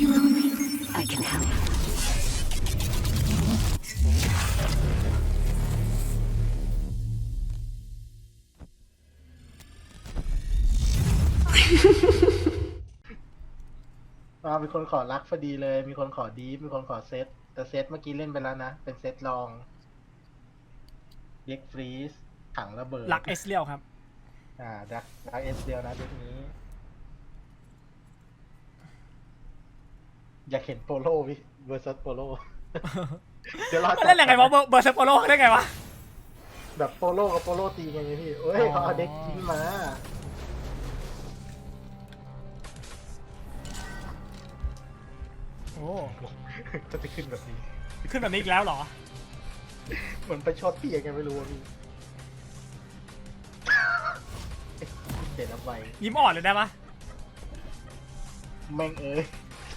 you lonely? I can help. อ่ามีคนขอรักพอดีเลย มีคนขอดีฟมีคนขอเซต แต่เซตเมื่อกี้เล่นไปแล้วนะ เป็นเซตลองเด็กฟรีสถังระเบิด หลักเอสเรียวครับ อ่าดักดักเอสเดียวนะเด็กนี้ อยากเห็นโปโลวิเวอร์ซัสโปโลเดี๋ยวรอจัดเล่นยังไงวะเบอร์เบอร์เซโปโลได้ไงวะ แบบโปโลกับโปโลตีกันไงพี่เอ้ยอ๋อเขาเอาเด็กทิ้งมา โอ้ก็จะขึ้นแบบนี้ ขึ้นแบบนี้อีกแล้วเหรอ เหมือนไปช็อตพี่ยังไงไม่รู้อะพี่เด็ดเอาไว้ยิ้มอ่อนเลยได้ปะแม่งเอ้ย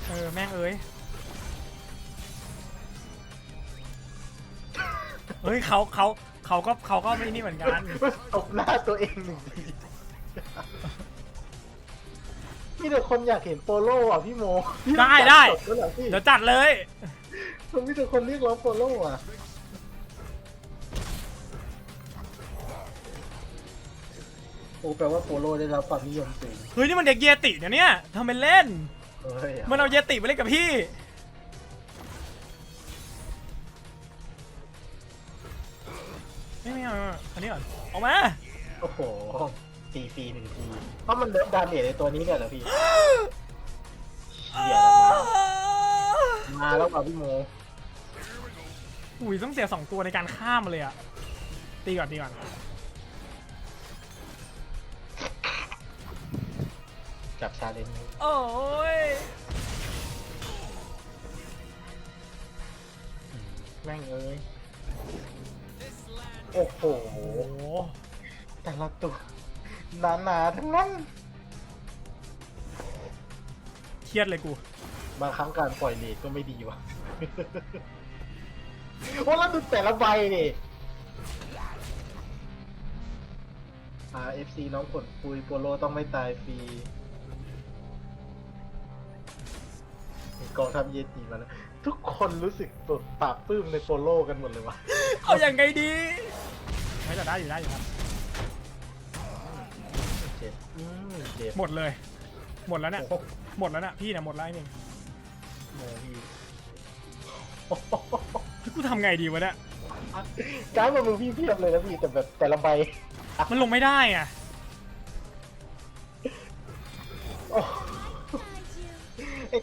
เออ แม่งเอ้ย เฮ้ยเขาเขาเขาก็เขาก็ไม่นี่เหมือนกัน ตบหน้าตัวเองหนึ่งทีมีแต่คนอยากเห็นโปโลอะพี่โมพี่ได้ได้จแล้วเหรอพี่เดี๋ยวจัดเลยมันมีแต่คนเรียกร้องโปโลอะโอ้แปลว่าโปโลได้รับความนิยมสูงเฮ้ยนี่มันเด็กเยติเนี่ยเนี่ยทำเป็นเล่น เฮ้ยมันเอาเยติมาเล่นกับพี่ ไม่ไม่เอาอันนี้ก่อนออกมา โอ้โหตีฟรีหนึ่งที เพราะมันเลิฟดาเมจในตัวนี้เนี่ยเหรอพี่เชี่ยแล้วมามาแล้วอะพี่โมอุ้ยต้องเสียสองตัวในการข้ามมาเลยอะตีก่อนตีก่อน จับชาเลนจ์โอ้ยแม่งเอ้ยโอ้โหโอ้โหแต่ละตัวหนาๆทั้งนั้นเครียดเลยกู บางครั้งการปล่อยเลทก็ไม่ดีว่ะโอ้แล้วดูแต่ละใบดิอ่า FC น้องกดปุยโปโลต้องไม่ตายฟรี กองทัพเยติมาแล้วทุกคนรู้สึกปราบปลื้มในโปโลกันหมดเลยวะเอาอย่างไงดีไม่แต่ได้อยู่ได้อยู่ครับ เจ็บอืมเจ็บหมดเลย หมดแล้วเนี่ยโอ้โหหมดแล้วเนี่ยพี่เนี่ยหมดแล้วไอ้นี่โมพี่โอ้โหพี่กูทำไงดีวะเนี่ยการดมันมือพี่เพียบเลยนะพี่แต่แบบแต่ละใบมันลงไม่ได้อะ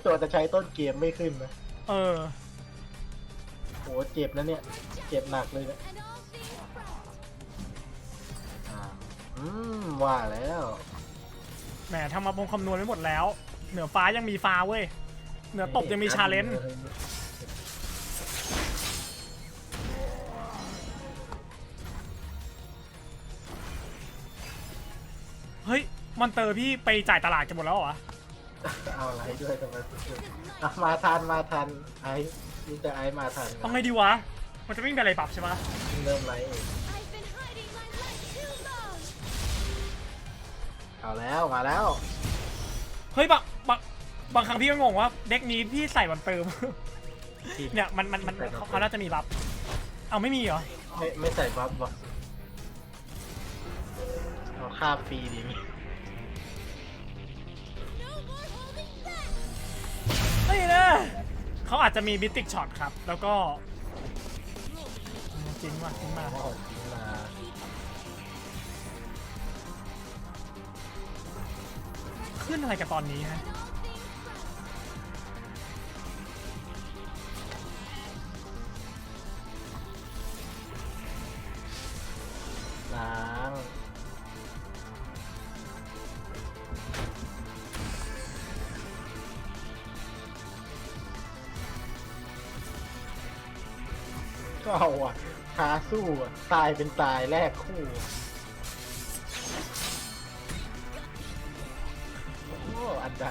ตัวจะใช้ต้นเกมไม่ขึ้นนะเออโหเจ็บนะเนี่ย เจ็บหนักเลยนะอ่าอืมว่าแล้ว แหมทำมาบงคำนวณไว้หมดแล้ว เหนือฟ้ายังมีฟ้าเว้ย เหนือตบยังมีชาเลนจ์เฮ้ย มอนเตอร์พี่ไปจ่ายตลาดกันหมดแล้วเหรอ เอาอะไรด้วยทำไมอะมาทันมาทันไอ้มีแต่ไอ้มาทันต้องไงดีวะ มันจะไม่มีอะไรปรับใช่ปะเริ่มไรเอง I've been hiding my light too long. เอาแล้วมาแล้วเฮ้ยบางบางบางครั้งพี่ก็งงว่าเด็กนี้พี่ใส่มันเติม เนี่ยมันมันมันเขาเขาน่าจะมีบัฟเอาไม่มีเหรอ ไม่ไม่ใส่บัฟวะเอาค่าฟรีดีมั้ย No อาจจะมีบิติกช็อตครับ แล้วก็จริงว่ะจริงมากโอ้โหจริงมาขึ้นอะไรกับตอนนี้ฮะ ก็เอาอะท้าสู้อะตายเป็นตายแลกคู่อะโอ้อันใด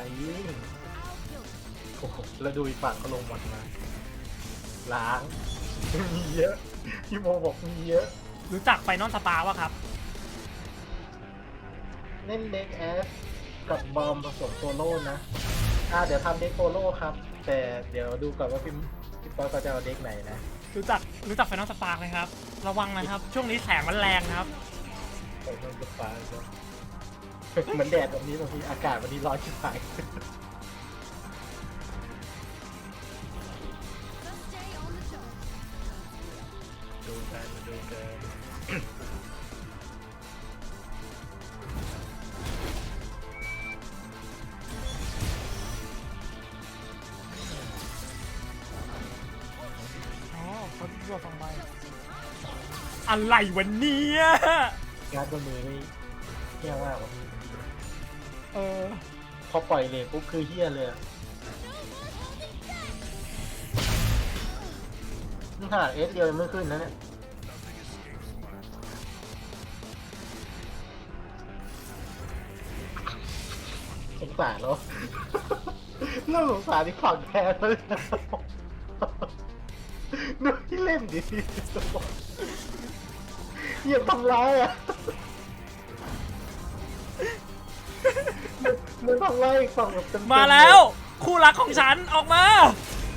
โอ้โหแล้วดูอีกฝั่งก็ลงหมดมาล้างมีเยอะพี่โมบอกมีเยอะ รู้จักไฟนอลสปาวะครับ เล่นเด็กแอสกับบอมผสมโซโล่นะ อ่าเดี๋ยวทำเด็กโฟโล่ครับ แต่เดี๋ยวดูก่อนว่าพี่พี่ป๊อปเขาจะเอาเด็กไหนนะรู้จักรู้จักไฟนอลสปาร์กไหมครับ ระวังนะครับ ช่วงนี้แสงมันแรงนะครับโอ้ยมันจะฟ้าก็เหมือนแดดแบบนี้บางทีอากาศวันนี้ร้อนชิบหาย Just stay on the job. ดูกันดูกัน อเขารวบสองใบอะไรวันนี้การ์ดบนมือนี่เฮี้ยมากว่ะพี่เออพอปล่อยเลยปุ๊บคือเฮี้ยเลยอะนี่ขนาดเอสเดียวยังไม่ขึ้นนะเนี่ยสงสารแล้วเริ่มสงสารที่ฝั่งแทนเลยนะ ดูที่เล่นดิอย่าทำร้ายอะมันมันทำร้ายอีกฝั่งแบบเต็ๆมาแล้ว คู่รักของฉันออกมา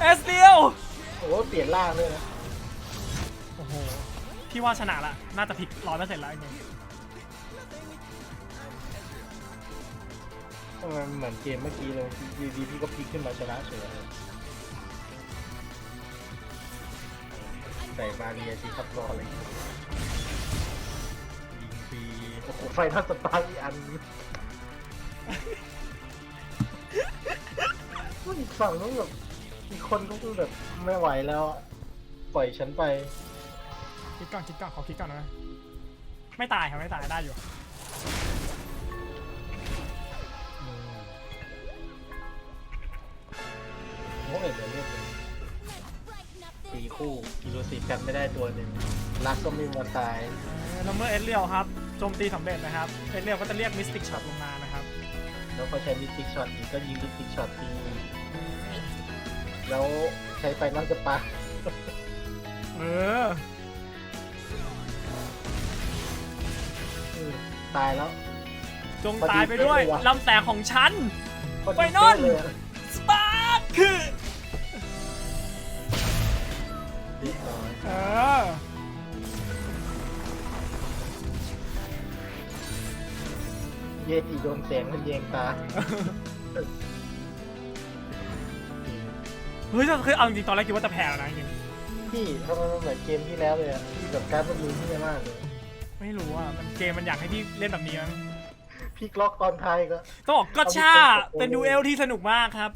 เอสเดียวโอ้โหเปลี่ยนร่างเลยนะโอ้โหพี่ว่าชนะละ น่าจะพลิกร้อยเปอร์เซ็นต์แล้วจริงทำไมมันเหมือนเกมเมื่อกี้เลยดีดีๆพี่ก็พลิกขึ้นมาชนะเฉยเลย ใส่มาเรียสิครับรออะไรยิงฟรีโอ้โหไฟนอลสตาร์อีกอันผู้อีกฝั่งต้องแบบอีกคนก็คือแบบไม่ไหวแล้วอะปล่อยฉันไป คิดก่อนคิดก่อนขอคิดก่อนนะ ไม่ตายครับไม่ตายได้อยู่อืมโอ้ยเดี๋ยวเรียกเลย คู่กิโลสิบกันไม่ได้ตัวหนึ่งรักก็ไม่มาตาย แล้วเมื่อเอสเรียวครับโจมตีสำเร็จนะครับ เอสเรียวก็จะเรียกมิสติกช็อตลงมานะครับ แล้วพอใช้มิสติกช็อตอีกก็ยิงมิสติกช็อตทีแล้วใช้ไฟนอลสปาร์คเออ อืมตายแล้ว จงตายไปด้วยพอดีเป๊ะเลยวะลำแสงของฉันพดีไฟนอลเป๊ะเลยะสปาร์คคือ เรียบร้อยเออเยติโดนแสงมันแยงตาเฮ้ยแต่คือเอาจริงๆตอนแรกคิดว่าจะแพ้แล้วนะจริงพี่ทำไมมันเหมือนเกมที่แล้วเลยอะที่แบบการดมันมือที่มากเลยๆไม่รู้อะมันเกมมันอยากให้พี่เล่นแบบนี้มั้งพี่กล็อกตอนท้ายก็ ต้องบอกก็ช่าเอาไปเป็นเป็นดูเอลที่สนุกมากครับ